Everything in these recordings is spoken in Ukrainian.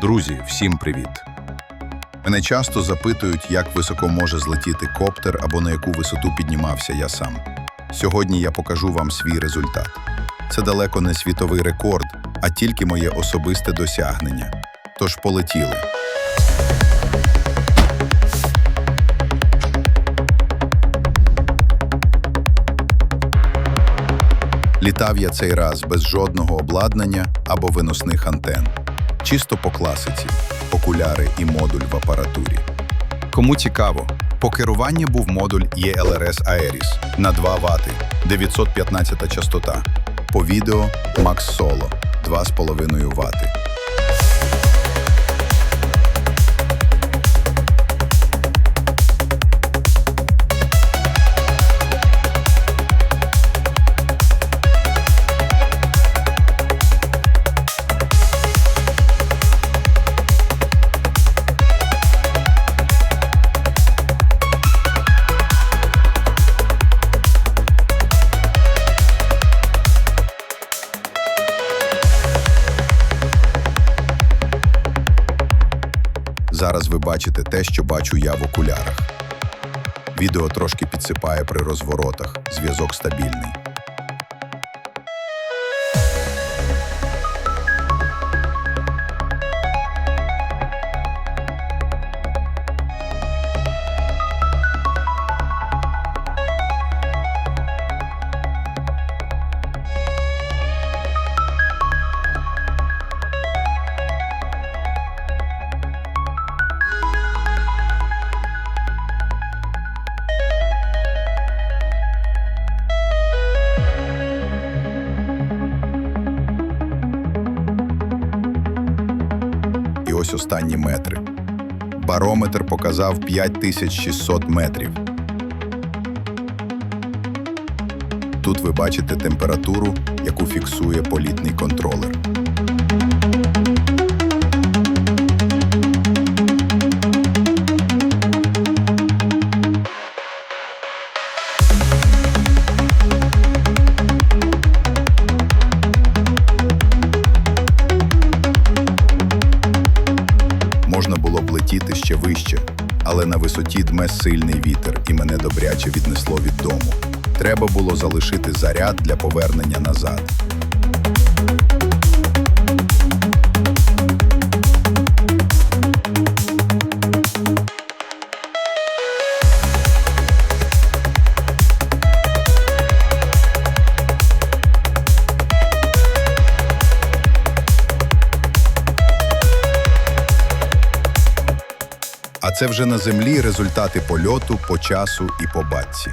Друзі, всім привіт! Мене часто запитують, як високо може злетіти коптер або на яку висоту піднімався я сам. Сьогодні я покажу вам свій результат. Це далеко не світовий рекорд, а тільки моє особисте досягнення. Тож полетіли. Літав я цей раз без жодного обладнання або виносних антен. Чисто по класиці, окуляри і модуль в апаратурі. Кому цікаво, по керуванні був модуль ELRS Aeris на 2 Вт, 915 частота. По відео Max Solo 2,5 Вт. Зараз ви бачите те, що бачу я в окулярах. Відео трошки підсипає при розворотах, зв'язок стабільний. Ось останні метри. Барометр показав 5600 метрів. Тут ви бачите температуру, яку фіксує політний контролер. Можна було б летіти ще вище, але на висоті дме сильний вітер, і мене добряче віднесло від дому. Треба було залишити заряд для повернення назад. А це вже на землі результати польоту по часу і по батці.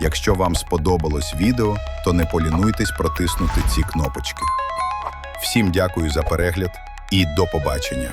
Якщо вам сподобалось відео, то не полінуйтесь протиснути ці кнопочки. Всім дякую за перегляд і до побачення!